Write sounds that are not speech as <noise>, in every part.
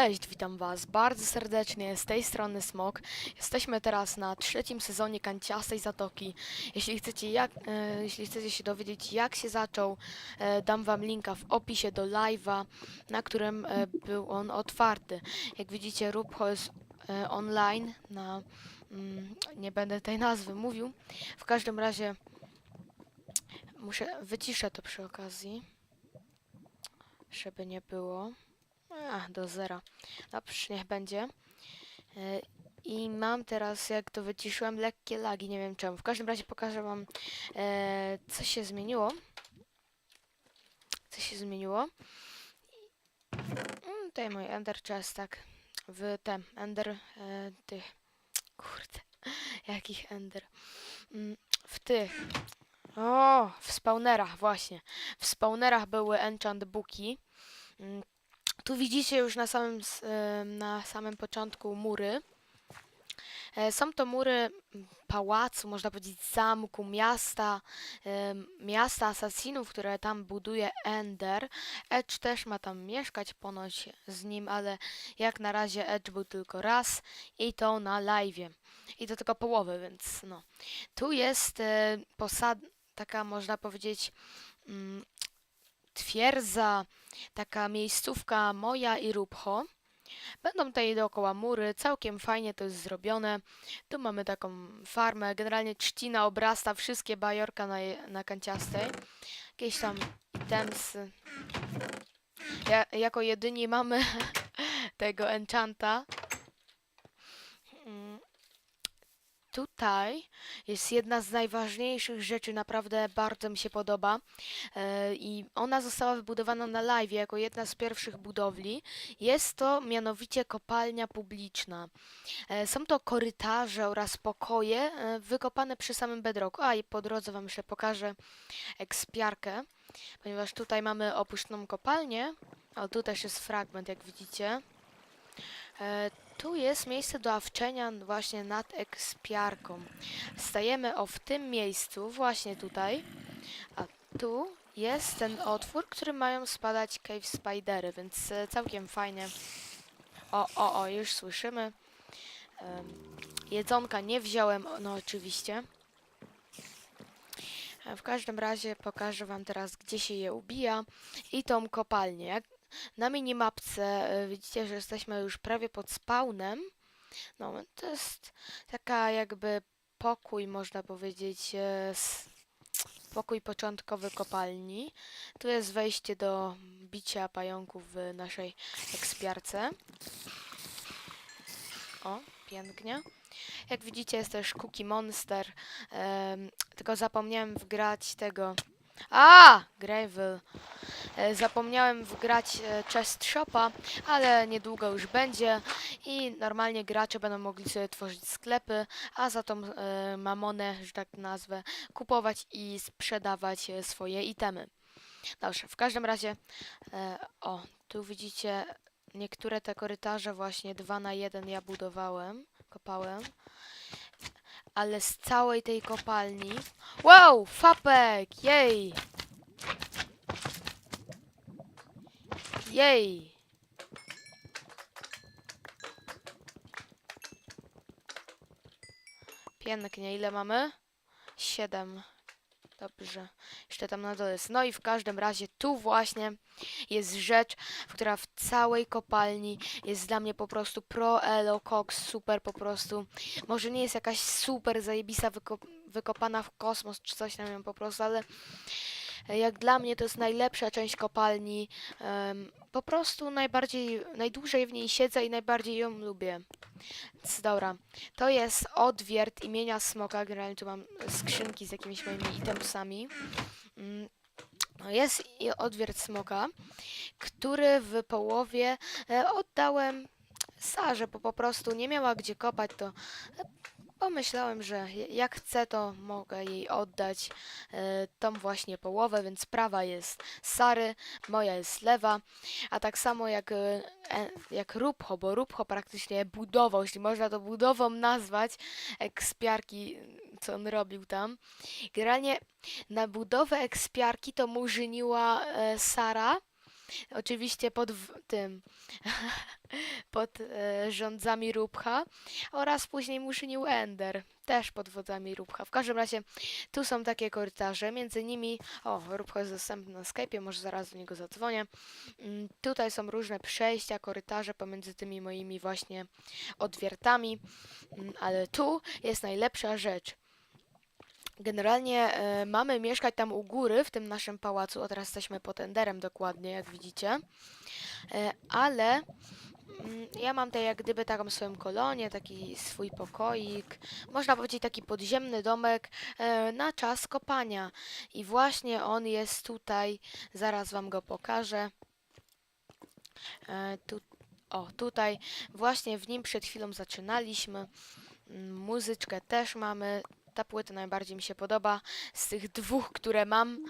Cześć, witam Was bardzo serdecznie z tej strony Smok. Jesteśmy teraz na trzecim sezonie Kanciastej Zatoki. Jeśli chcecie, jak, e, jeśli chcecie się dowiedzieć jak się zaczął, e, dam Wam linka w opisie do live'a, na którym e, był on otwarty. Jak widzicie, Rubho jest e, online na... Mm, nie będę tej nazwy mówił. W każdym razie muszę, wyciszę to przy okazji, żeby nie było. A, do zera. Dobrze, niech będzie. E, I mam teraz, jak to wyciszyłem, lekkie lagi, nie wiem czemu. W każdym razie pokażę wam, e, co się zmieniło. Co się zmieniło. Mm, tutaj mój Ender Chest, tak. W tem, Ender, e, tych, kurde, <laughs> jakich Ender. Mm, w tych, o, w spawnerach, właśnie. W spawnerach były enchant booki. Mm, tu widzicie już na samym, na samym początku mury. E, Są to mury pałacu, można powiedzieć zamku, miasta, miasta asasinów, które tam buduje Ender. Edge też ma tam mieszkać ponoć z nim, ale jak na razie Edge był tylko raz i to na live'ie. I to tylko połowę, więc no. Tu jest e, posad, taka można powiedzieć mm, twierdza, taka miejscówka moja i Rubho. Będą tutaj dookoła mury, całkiem fajnie to jest zrobione. Tu mamy taką farmę, generalnie trzcina obrasta wszystkie bajorka na, na kanciastej. Jakieś tam itemsy. Ja, jako jedyni mamy <laughs> tego enchanta. Mm. Tutaj jest jedna z najważniejszych rzeczy, naprawdę bardzo mi się podoba. E, I ona została wybudowana na live jako jedna z pierwszych budowli. Jest to mianowicie kopalnia publiczna. E, Są to korytarze oraz pokoje e, wykopane przy samym bedrocku. A i po drodze Wam jeszcze pokażę ekspiarkę, ponieważ tutaj mamy opuszczoną kopalnię. O, tu też jest fragment, jak widzicie. E, Tu jest miejsce do awczenia właśnie nad ekspiarką. Stajemy o w tym miejscu, właśnie tutaj. A tu jest ten otwór, który mają spadać cave spidery, więc e, całkiem fajnie. O, o, o, już słyszymy. Em, jedzonka nie wziąłem, no oczywiście. E, W każdym razie pokażę wam teraz, gdzie się je ubija i tą kopalnię. Jak na minimapce e, widzicie, że jesteśmy już prawie pod spawnem. No, to jest taka jakby pokój, można powiedzieć, e, pokój początkowy kopalni. Tu jest wejście do bicia pająków w naszej ekspiarce. O, pięknie. Jak widzicie jest też Cookie Monster. Tylko zapomniałem wgrać tego... A! Gravel. E, Zapomniałem wgrać e, Chest Shopa, ale niedługo już będzie i normalnie gracze będą mogli sobie tworzyć sklepy, a za tą e, mamonę, że tak nazwę, kupować i sprzedawać swoje itemy. Dobrze, w każdym razie, o, tu widzicie niektóre te korytarze właśnie dwa na jeden ja budowałem, kopałem, ale z całej tej kopalni, wow, fapek, jej! Jej! Pięknie, ile mamy? Siedem. Dobrze. Jeszcze tam na dole jest. No i w każdym razie tu właśnie jest rzecz, która w całej kopalni jest dla mnie po prostu pro elo cox, super po prostu. Może nie jest jakaś super zajebista wyko wykopana w kosmos czy coś tam wiem po prostu, ale jak dla mnie to jest najlepsza część kopalni. Em, po prostu najbardziej, najdłużej w niej siedzę i najbardziej ją lubię. Dobra, to jest odwiert imienia Smoka. Generalnie tu mam skrzynki z jakimiś moimi itemsami. Mm, no jest odwiert Smoka, który w połowie e, oddałem Sarze, bo po prostu nie miała gdzie kopać, to pomyślałem, że jak chcę, to mogę jej oddać e, tą właśnie połowę, więc prawa jest Sary, moja jest lewa, a tak samo jak, e, jak Rubho, bo Rubho praktycznie budował, jeśli można to budową nazwać, ekspiarki, co on robił tam. Generalnie na budowę ekspiarki to mu żyniła e, Sara, Oczywiście pod tym, <laughs> pod e, rządzami Rubcha oraz później Muszynił Ender, też pod wodzami Rubcha. W każdym razie tu są takie korytarze, między nimi, o, Rubcho jest dostępny na Skype'ie, może zaraz do niego zadzwonię. Mm, Tutaj są różne przejścia, korytarze pomiędzy tymi moimi właśnie odwiertami, Mm, ale tu jest najlepsza rzecz. Generalnie e, mamy mieszkać tam u góry, w tym naszym pałacu, a teraz jesteśmy pod Enderem dokładnie, jak widzicie. E, ale mm, ja mam tutaj jak gdyby taką swoją kolonię, taki swój pokoik, można powiedzieć taki podziemny domek e, na czas kopania. I właśnie on jest tutaj, zaraz wam go pokażę. E, tu, o, tutaj właśnie w nim przed chwilą zaczynaliśmy. Mm, Muzyczkę też mamy. Ta płyta najbardziej mi się podoba z tych dwóch, które mam.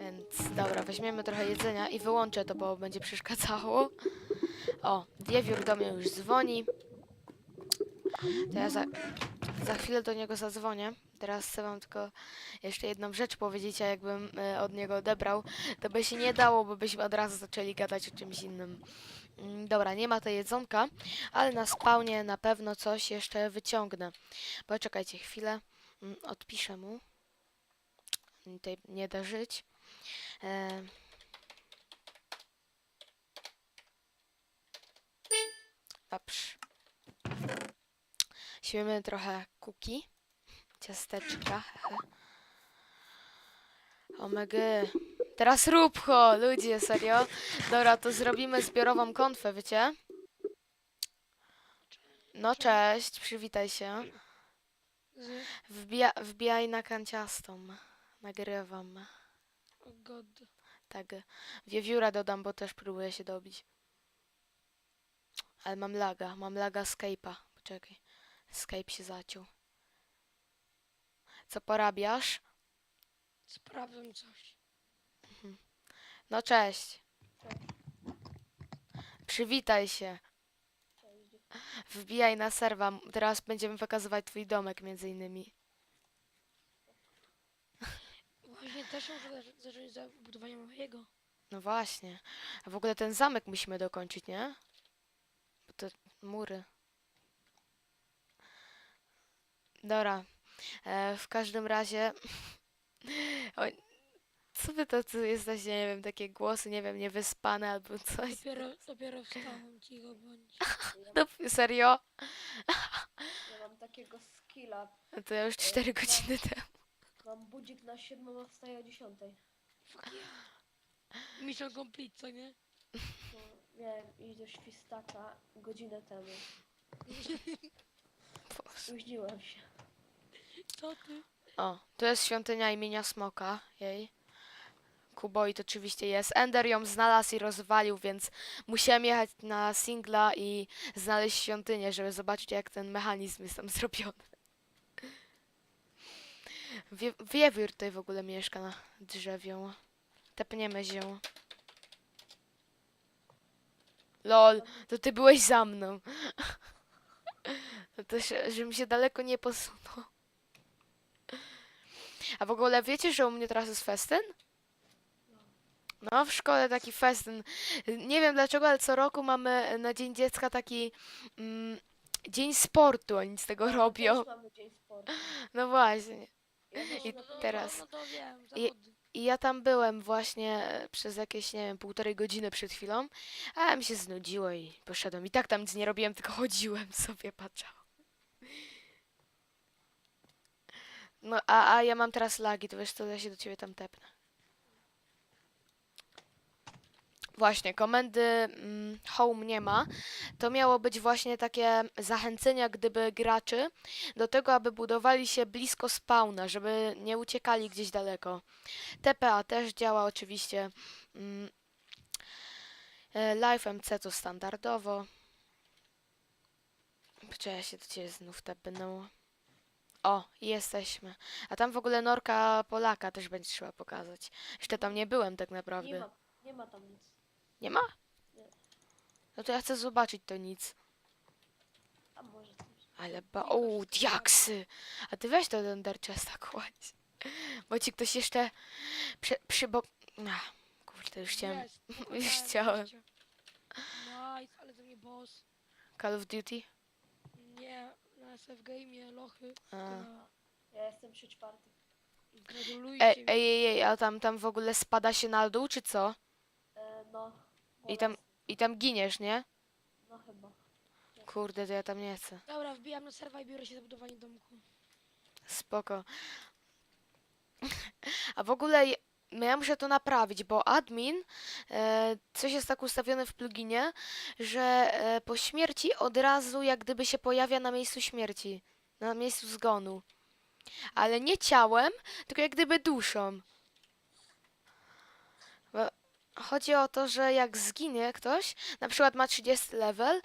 Więc dobra, weźmiemy trochę jedzenia i wyłączę to, bo będzie przeszkadzało. O, wiewiór do mnie już dzwoni. To ja za, za chwilę do niego zadzwonię. Teraz chcę wam tylko jeszcze jedną rzecz powiedzieć, a jakbym e, od niego odebrał, to by się nie dało, bo byśmy od razu zaczęli gadać o czymś innym. Mm, Dobra, nie ma tej jedzonka, ale na spawnie na pewno coś jeszcze wyciągnę. Poczekajcie chwilę, Mm, odpiszę mu. Tutaj nie da żyć. E... Dobrze. Trochę kuki, ciasteczka. Omega. Teraz rubcho, ludzie, serio. Dobra, to zrobimy zbiorową konfę, wiecie? No cześć, przywitaj się. Wbija, wbijaj na kanciastą. Nagrywam. God. Tak. Wiewióra dodam, bo też próbuję się dobić. Ale mam laga, mam laga Skype'a. Poczekaj. Skype się zaciął. Co porabiasz? Sprawdzam coś. No cześć. Przywitaj się. Wbijaj na serwa. Teraz będziemy wykazywać twój domek między innymi. Właśnie też muszę zac- zacząć za budowanie mojego. No właśnie. A w ogóle ten zamek musimy dokończyć, nie? Bo te mury. Dobra. E, w każdym razie... o, co wy to tu jesteście, nie wiem, takie głosy, nie wiem, niewyspane albo coś. Dopiero, dopiero wstałem, cicho bądź. <laughs> No, serio? Ja mam takiego skilla. No to ja już 4 godziny temu. Mam budzik na 7, a wstaję o 10. Fuck yeah. Mission complete, co nie? No, miałem iść do świstaka godzinę temu. <laughs> Boże. Spóźniłem się. Co ty? O, tu jest świątynia imienia Smoka, jej. Kuboid oczywiście jest. Ender ją znalazł i rozwalił, więc musiałem jechać na singla i znaleźć świątynię, żeby zobaczyć jak ten mechanizm jest tam <laughs> zrobiony. Wie, wiewiór tutaj w ogóle mieszka na drzewiu. Tepniemy się. Lol, to ty byłeś za mną. <laughs> To żebym się daleko nie posunął. A w ogóle wiecie, że u mnie teraz jest festyn? No, w szkole taki festyn. Nie wiem dlaczego, ale co roku mamy na Dzień Dziecka taki mm, dzień sportu. Oni z tego robią. Też mamy dzień sportu. No właśnie. I No, teraz- No, to wiem, I- zawody. I ja tam byłem właśnie przez jakieś, nie wiem, półtorej godziny przed chwilą, a mi się znudziło i poszedłem. I tak tam nic nie robiłem, tylko chodziłem sobie, patrzałem. No, a, a ja mam teraz lagi, to wiesz co, ja się do ciebie tam tepnę. Właśnie, komendy mm, home nie ma. To miało być właśnie takie zachęcenia gdyby graczy do tego, aby budowali się blisko spawna, żeby nie uciekali gdzieś daleko. TPA też działa oczywiście. Mm, e, Live MC to standardowo. Czy ja się do ciebie znów tepnę? O, jesteśmy. A tam w ogóle Norka Polaka też będzie trzeba pokazać. Jeszcze tam nie byłem tak naprawdę. Nie ma, nie ma tam nic. Nie ma? Nie. No to ja chcę zobaczyć to nic. A może coś. Ale ba... O, diaksy! A ty weź to do Ender Chesta kładź. Bo ci ktoś jeszcze przy... przy bo... Ach, kurczę. To już chciałem. Jest, <laughs> Już chciałem. gościa. Nice, ale to nie boss. Call of Duty? Nie, SF Game, lochy. A. Ja jestem przy czwartym. Gratulujcie Ej, mi. ej, ej, a tam, tam w ogóle spada się na dół, czy co? E, no. I tam- bolesny. I tam giniesz, nie? No chyba. Kurde, to ja tam nie chcę. Dobra, wbijam na serwa i biorę się za budowanie domku. Spoko. <laughs> A w ogóle je- ja muszę to naprawić, bo admin e, coś jest tak ustawione w pluginie, że e, po śmierci od razu jak gdyby się pojawia na miejscu śmierci, na miejscu zgonu. Ale nie ciałem, tylko jak gdyby duszą. Bo Chodzi o to, że jak zginie ktoś, na przykład ma 30 level,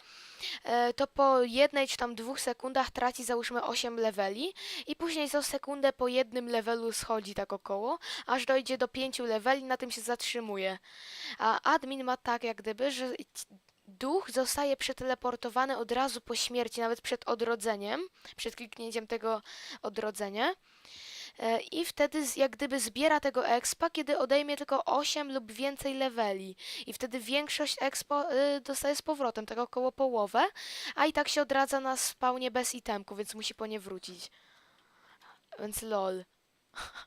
to po jednej czy tam dwóch sekundach traci załóżmy 8 leveli i później co sekundę po jednym levelu schodzi tak około, aż dojdzie do 5 leveli, na tym się zatrzymuje. A admin ma tak jak gdyby, że duch zostaje przeteleportowany od razu po śmierci, nawet przed odrodzeniem, przed kliknięciem tego odrodzenia. E, I wtedy jak gdyby zbiera tego expa, kiedy odejmie tylko 8 lub więcej leveli. I wtedy większość expo y, dostaje z powrotem, tak około połowę, a i tak się odradza na spawnie bez itemku, więc musi po nie wrócić. Więc lol. <laughs>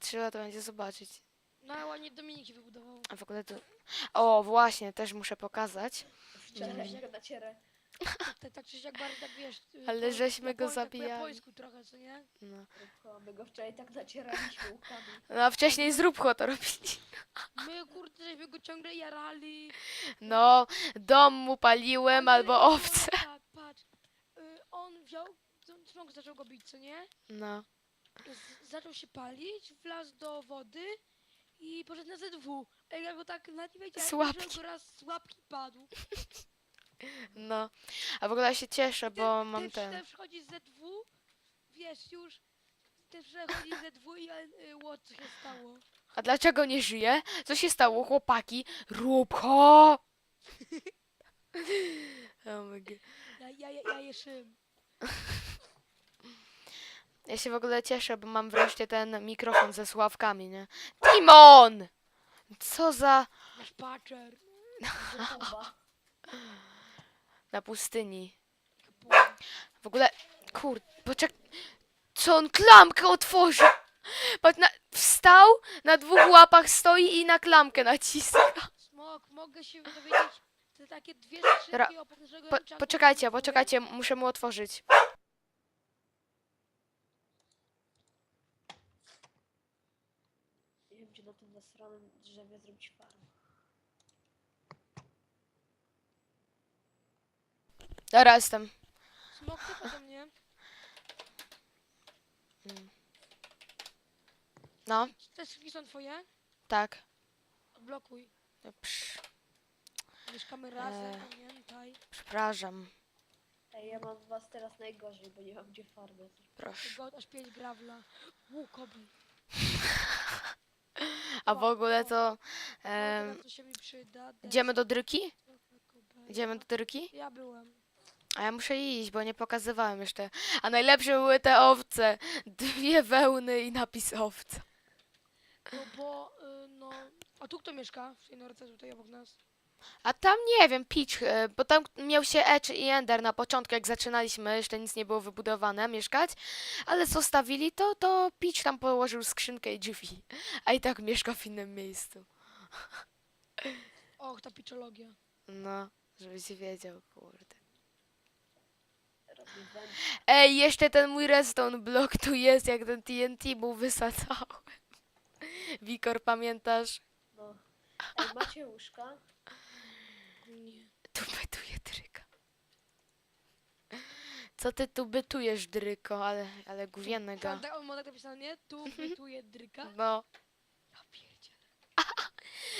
Trzeba to będzie zobaczyć. No ale ładnie Dominiki wybudował. A w ogóle to... O, właśnie, też muszę pokazać. Wczoraj Mm. na cierę. Tak, tak, czy siak bardziej tak wiesz. y, Ale po- żeśmy po go zabijali. Po japońsku trochę, co nie? No. Rybko, My go wczoraj tak nacieraliśmy łukami. no a wcześniej z Rubcho to robili. My kurde, żeśmy go ciągle jarali. No, dom mu paliłem albo owce. Tak, patrz. Y, on wziął, to- smok zaczął go bić, co nie? No. Z, zaczął się palić, wlazł do wody i poszedł na ZW. Ej, ja go tak nawet nie wiedziałem, że go raz z łapki padł. No. A w ogóle ja się cieszę, bo ten, mam ten, ten. Ten przychodzi z ZW, wiesz, już ten przychodzi z ZW i y, ło, co się stało. A dlaczego nie żyje? Co się stało, chłopaki? Rubcho! <laughs> Oh my God. Ja, ja, ja, ja jeszyłem. <laughs> Ja się w ogóle cieszę, bo mam wreszcie ten mikrofon ze sławkami, nie? Timon! Co za... Nasz patcher. <laughs> Na pustyni. W ogóle... Kur... Poczek... Co on klamkę otworzył? Patrz, na... Wstał, na dwóch łapach stoi i na klamkę naciska. Smok, mogę się dowiedzieć te takie dwie skrzynki Ra- oprócz naszego Po, poczekajcie, poczekajcie, muszę mu otworzyć. Nie wiem, gdzie na tym nasranym drzewie zrobić farmę. Dobra, jestem. Smok, do mnie. No, Te skrzynki są twoje? tak. Odblokuj. Psz, Mieszkamy razem, Eee. pamiętaj. przepraszam. Ej, ja mam was teraz najgorzej, bo nie mam gdzie farmy. Proszę. God aż 5 grawla. Łuk koby. A w ogóle to... Em, em, to się mi przyda. idziemy do dryki? Idziemy do dryki? Ja byłem. A ja muszę iść, bo nie pokazywałem jeszcze. A najlepsze były te owce. Dwie wełny i napis owca. No bo, y, no... A tu kto mieszka? W tej norce tutaj obok nas. A tam nie wiem, Peach, e, bo tam miał się Edge i Ender na początku, jak zaczynaliśmy, jeszcze nic nie było wybudowane, mieszkać, ale co stawili, to, to Peach tam położył skrzynkę i drzwi, a i tak mieszka w innym miejscu. Och, ta piczologia. No, żebyś wiedział, kurde. Ej, jeszcze ten mój redstone block tu jest, jak ten TNT był wysadzałem. Wikor, pamiętasz? No. Ej, macie łóżka? Nie. Tu bytuje dryka. Co ty tu bytujesz, dryko, ale, ale gówniennego. Tak, tak, on ma tak napisane, nie? Tu bytuje dryka. No.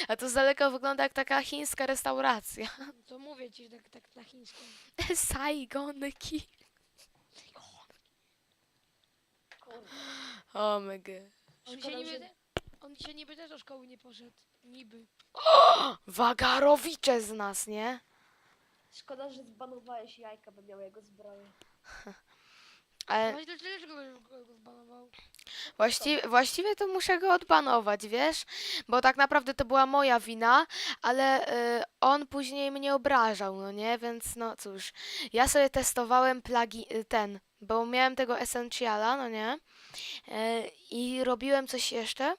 A to z daleka wygląda jak taka chińska restauracja. <laughs> To mówię ci, że tak, tak na chińską. Saigonki. O my god. On Szkoda, dzisiaj, niby, że- on dzisiaj niby też do szkoły nie poszedł. Niby. <gasps> Wagarowicze z nas, nie? Szkoda, że zbanowałeś jajka, by miał jego zbroję. <laughs> Ale, Ale dlaczego go, go, go zbanował? Właści właściwie to muszę go odbanować, wiesz? Bo tak naprawdę to była moja wina, ale y, on później mnie obrażał, no nie? Więc no cóż, ja sobie testowałem plagi y, ten, bo miałem tego Essentiala, no nie? Y, I robiłem coś jeszcze,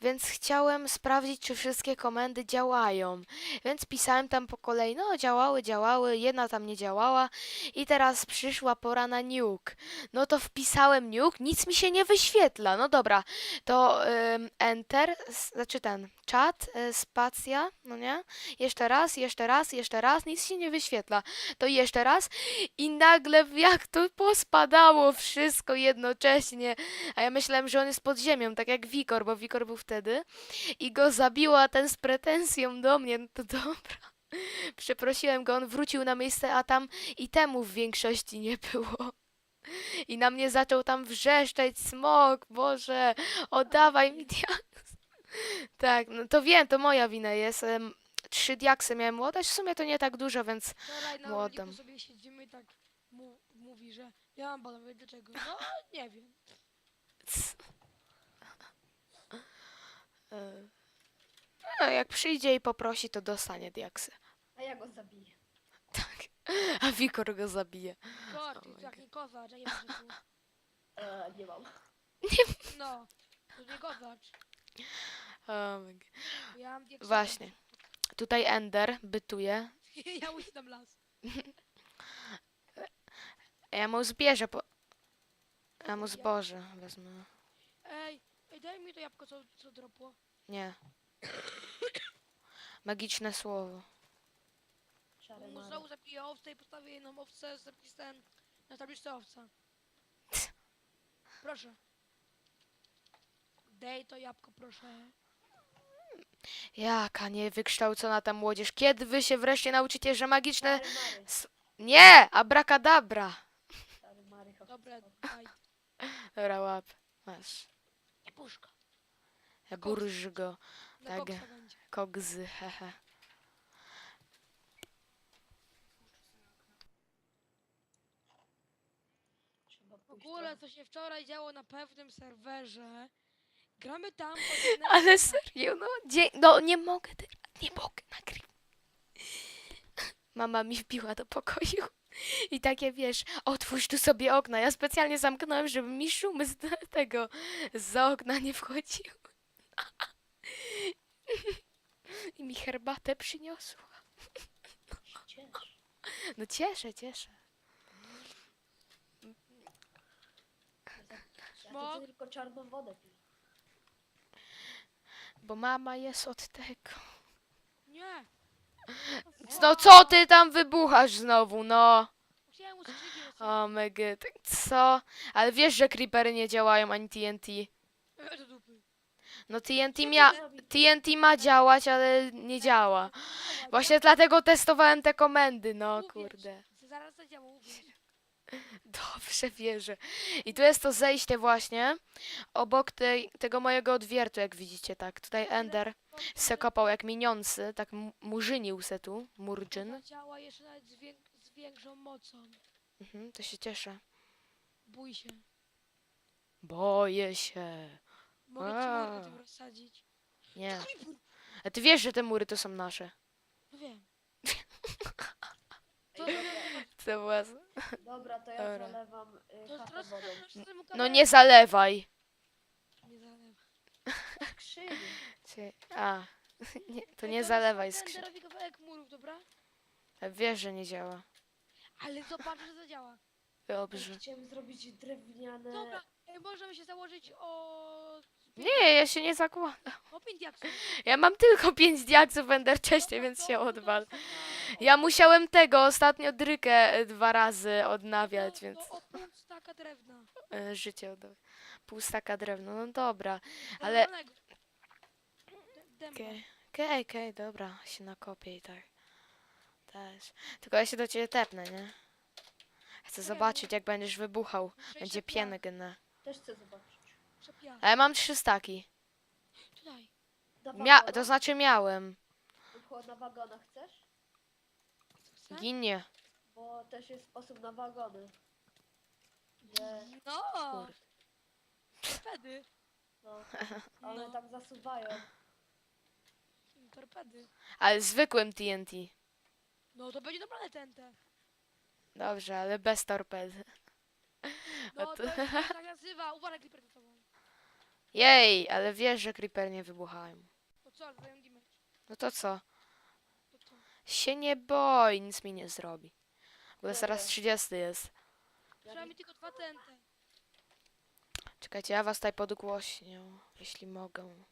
więc chciałem sprawdzić, czy wszystkie komendy działają. Więc pisałem tam po kolei, no działały, działały, jedna tam nie działała i teraz przyszła pora na nuke. No to wpisałem nuke, nic mi się nie wyświetla. No dobra, to ym, enter, znaczy ten, czat, y, spacja, no nie? Jeszcze raz, jeszcze raz, jeszcze raz, nic się nie wyświetla. To jeszcze raz i nagle jak to pospadało wszystko jednocześnie. A ja myślałem, że on jest pod ziemią, tak jak Wikor, bo Wikor był wtedy i go zabiła ten z pretensją do mnie. No to dobra. <laughs> Przeprosiłem go, on wrócił na miejsce, a tam i temu w większości nie było. I na mnie zaczął tam wrzeszczeć smok, Boże, oddawaj mi diaks. <laughs> Tak, no to wiem, to moja wina jest. em, Trzy diaksy miałem oddać, w sumie to nie tak dużo, więc Wczoraj na rolniku oddam. sobie siedzimy i tak mu, mówi, że ja mam mówię, dlaczego? No, nie wiem. <laughs> c- No, jak przyjdzie i poprosi, to dostanie diaksy. A ja go zabiję. <laughs> Tak. A Wikor go zabije. Jak God. nie kozacz, a nie wiem, że tu. E, nie mam. No, to nie kozacz. O my God. Ja mam. Właśnie. Tutaj Ender bytuje. <laughs> ja ucinam las. <laughs> Ja mu zbierze po... Ja mu zboże wezmę. Ej, ej, daj mi to jabłko, co, co dropło. Nie. Magiczne słowo. Czary Mu mary. znowu zabiję owcę i postawię jedną owcę z napisem na tabliczce owca. Proszę. Daj to jabłko, proszę. Jaka niewykształcona ta młodzież. Kiedy wy się wreszcie nauczycie, że magiczne... Czary mary. s- Nie! Abracadabra! Mary. Dobra, daj. Dobra, łap. Masz. Puszka. Burż go. Tak. koksa będzie. Kogzy, hehe. Trzeba W pójść ogóle, co się wczoraj działo na pewnym serwerze. Gramy tam. od <laughs> Ale serio, no, dzie- no nie mogę teraz, nie mogę nagrywać. <laughs> Mama mi wbiła do pokoju i takie, wiesz, otwórz tu sobie okna. Ja specjalnie zamknąłem, żeby mi szumy z <laughs> tego, z okna nie wchodziły. <laughs> I mi herbatę przyniosła. <laughs> No cieszę, cieszę. Ja Smok? to tylko czarną wodę. Bo mama jest od tego. Nie. No co ty tam wybuchasz znowu, no? O my god. Co? Ale wiesz, że creepery nie działają ani TNT. No TNT mia... TNT ma działać, ale nie działa. Właśnie dlatego testowałem te komendy, no kurde. Zaraz zadziała. Dobrze wierzę. I tu jest to zejście właśnie obok tej, tego mojego odwiertu, jak widzicie, tak. Tutaj Ender se kopał jak miniący, tak mu- murzynił se tu, murczyn. Zadziała jeszcze nawet z, wiek- z większą mocą. Mhm, to się cieszę. Bój się. Boję się. Mogę ci A. murkę tym rozsadzić. Nie. A ty wiesz, że te mury to są nasze. No wiem. <laughs> To, dobra, To była... dobra, to ja Dobra. zalewam y, to chatę wodą. No nie zalewaj. Nie zalewa. <laughs> A, <laughs> nie, to nie zalewaj skrzyni. murów, dobra? Wiesz, że nie działa. Ale zobacz, że zadziała. Dobrze. Chciałem zrobić drewniane... Dobra, ej, możemy się założyć o... Nie, ja się nie zakładam. O pięć diaksów. Ja mam tylko pięć diaksów w Enderchestie, Dobra, więc to się odwal. Ja musiałem tego ostatnio drykę e, dwa razy odnawiać, na- więc No, o pół staka drewna. e, życie oddawać. Pół staka drewna, no dobra. Ale-. D- dęba. Okej, okej, okej, dobra, się nakopię i tak. Też. Tylko ja się do ciebie tepnę, nie? Chcę zobaczyć, jak będziesz wybuchał. Muszę Będzie piękne. Też chcę zobaczyć. muszę piach. A ja mam trzy staki. Tutaj. Na Mia wagona? to znaczy miałem. Chyba na wagona chcesz? Chce? Ginie. Bo też jest sposób na wagony. Że No! Kurde. torpedy. No, one No. tam zasuwają. Torpedy. Ale zwykłym TNT. No to będzie normalne TNT. Dobrze, ale bez torpedy. No to- to się tak nazywa. Uważaj, Clipper za tobą. Jej, ale wiesz, że creeper nie wybuchają. No co, damage. No to co? To co? Się nie boi, nic mi nie zrobi. Dobra. zaraz 30 jest. Trzeba mi tylko dwa TNT. Czekajcie, ja was tutaj podgłośnię, jeśli mogę.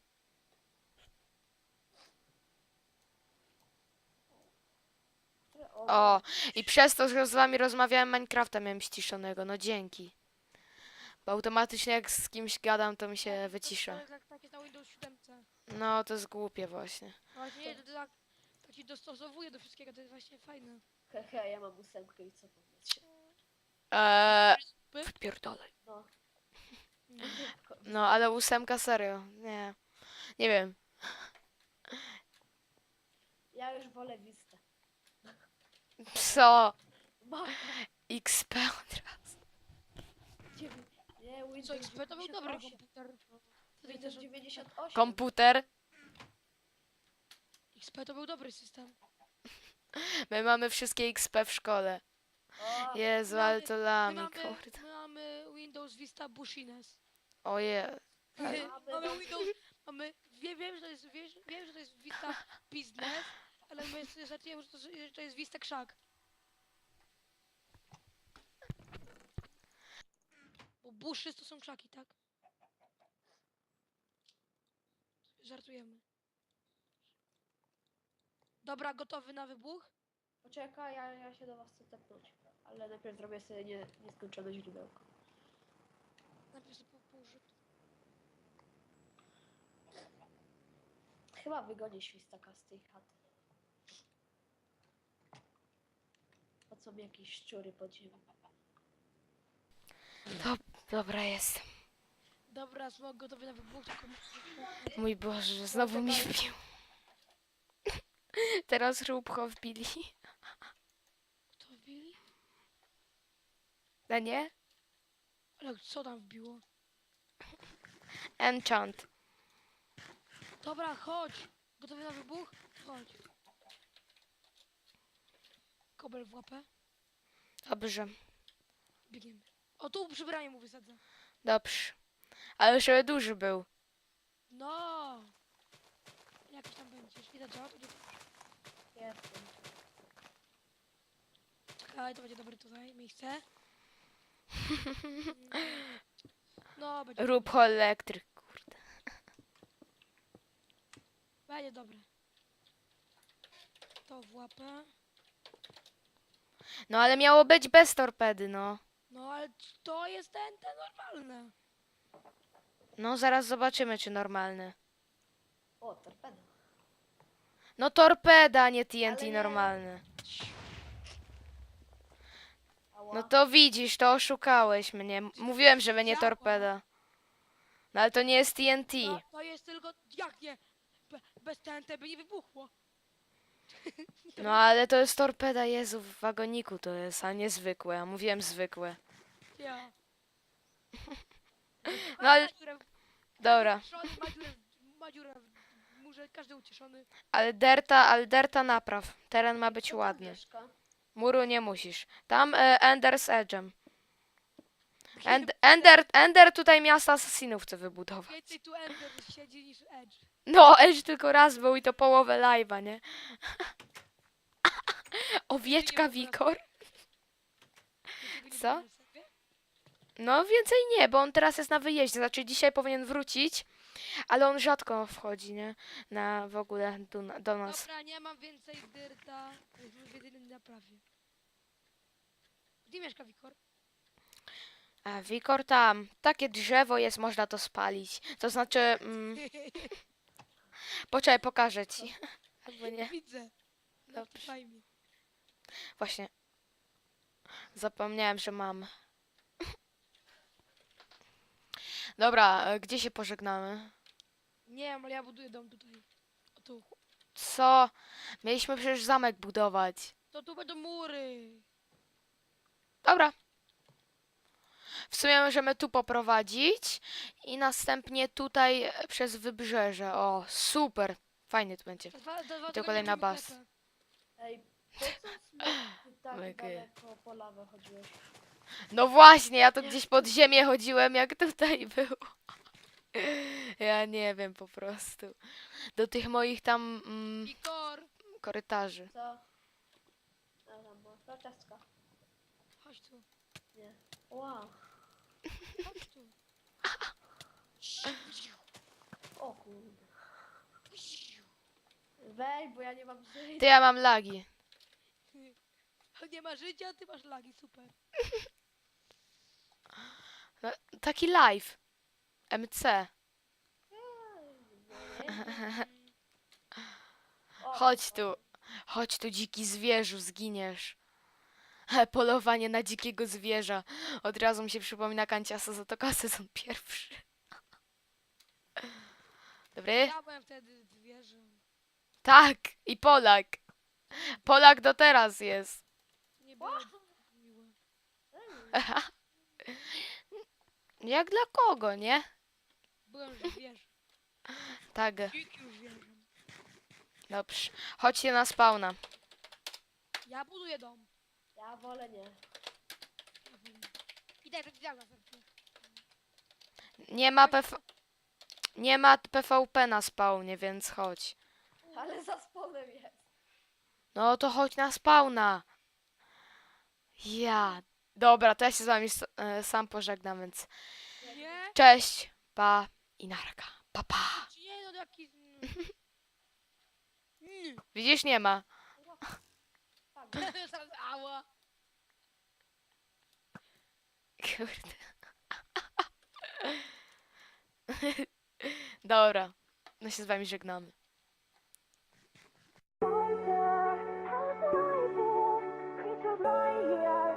O, i przez to, że z wami rozmawiałem Minecrafta miałem ściszonego, no dzięki. Bo automatycznie jak z kimś gadam, to mi się To wycisza. jest tak, tak jest na Windows 7. No, to jest głupie właśnie. Właśnie to tak, tak ci dostosowuje do wszystkiego, to jest właśnie fajne. Hehe, ja mam ósemkę i co powiecie? Eee, By? wpierdolaj. No, No. No, ale ósemka serio, nie. Nie wiem. ja już wolę Vista. Co? XP od razu. Nie, Windows Co, XP to był dobry 98. komputer. Ty Windows też- 98. Komputer. XP to był dobry system. <laughs> My mamy wszystkie XP w szkole. O, Jezu, my ale mamy- to My lami, mamy, kurde. my mamy Windows Vista Bushines. Oje. Mamy- <laughs> mamy Windows, mamy, wiem, wiem, że to jest, wiem, wiem, że to jest Vista <laughs> Business, ale my żartujemy, że to, że to jest Vista Krzak. Bo Bushys to są krzaki, tak? Żartujemy. Dobra, gotowy na wybuch? Poczekaj, ja, ja się do was chcę tepnąć. Ale najpierw zrobię sobie nie, nieskończone źródełko. Najpierw sobie pół rzut. Chyba wygonię świstaka z tej chaty. Mi jakieś szczury pod ziemią? Dobra jest. Dobra, smok gotowy na wybuch, tylko muszę- Mój Boże, znowu mi wbił. <laughs> Teraz Rubcho wbili. Kto wbili? No nie? Ale co tam wbiło? Enchant. Dobra, chodź. Gotowy na wybuch? Chodź. Kobel w łapę. Dobrze, Biegniemy. O, tu przybranie mu wysadzę. dobrze. Ale żeby duży był. No. Jakiś tam będzie. Jeśli zadziała, to nie... Jestem. Czekaj, to będzie dobre tutaj miejsce. <laughs> No, będzie, Rubcho elektryk, kurde. będzie dobre. To w łapę. No ale miało być bez torpedy, no. No, ale to jest ten, ten normalne. No zaraz zobaczymy, czy normalny. O, torpeda. No torpeda, nie TNT Ale nie. normalny. Ała. No to widzisz, to oszukałeś mnie. M- Mówiłem, że nie Działa. torpeda. No ale to nie jest TNT. To, to jest tylko... Jak nie? Be, bez TNT by nie wybuchło. No ale to jest torpeda, Jezu, w wagoniku to jest, a nie zwykłe. Ja mówiłem zwykłe. Ja. No ale, dobra. Ma dziurę, w- ma dziurę w murze, każdy ucieszony. Ale derta, ale derta napraw. Teren ma być tam ładny. mieszka? Muru nie musisz. Tam e, Ender z Edge'em. End, Ender, Ender tutaj miasto asasinów chce wybudować. Więcej tu Ender siedzi niż Edge. No, Edge tylko raz był i to połowę live'a, nie? Owieczka Wikor? Co? No więcej nie, bo on teraz jest na wyjeździe. Znaczy dzisiaj powinien wrócić, ale on rzadko wchodzi, nie? Na w ogóle do, na- do nas. Dobra, nie mam więcej dyrta. Jesteśmy w jedynej naprawie. Gdzie mieszka Wikor? A Wikor tam. Takie drzewo jest, można to spalić. To znaczy. Mm, <laughs> poczekaj, pokażę ci. Albo nie. Widzę. Dobrze. Fajnie. Właśnie. Zapomniałem, że mam. Dobra, e, gdzie się pożegnamy? Nie wiem, ale ja buduję dom tutaj. O tu. Co? Mieliśmy przecież zamek budować. To tu będą mury. Dobra. w sumie możemy tu poprowadzić i następnie tutaj e, przez wybrzeże. O, super. Fajnie tu będzie. Dwa, to kolejna klepę. Ej, tak Mega. daleko po lawę chodziłeś? No właśnie, ja tu gdzieś pod ziemię chodziłem, jak tutaj było. Ja nie wiem po prostu. Do tych moich tam mm, Wiktor, korytarzy. Co? No tam była to ciastka. chodź tu, Nie. Wow. chodź tu. O kurde. Wej, bo ja nie mam życia. Ty ja mam lagi. Nie ma życia, ty masz lagi, super. No, taki live. MC. O, Chodź tu. Chodź tu, dziki zwierzu, zginiesz. <laughs> Polowanie na dzikiego zwierza. Od razu mi się przypomina Kanciasa Zatoka sezon pierwszy. <laughs> Dobry? Ja byłem wtedy zwierzem. Tak, i Polak. Polak do teraz jest. Miły. <laughs> Jak dla kogo, nie? Byłem zwierzem. <laughs> Tak, Dzikim zwierzem. dobrze. Chodźcie na spawna. Ja buduję dom. Ja wolę nie. I daj to ci dam następnie. Nie ma PV... Nie ma PvP na spawnie, więc chodź. Ale za spawnem jest. No to chodź na spawna. Ja. Dobra, to ja się z wami s- e, sam pożegnam, więc Nie? cześć, pa i narka. Pa, pa. Czy <laughs> nie, no jaki... Widzisz, nie ma. Ała. Kurde. <laughs> Dobra, no się z wami żegnamy. right here.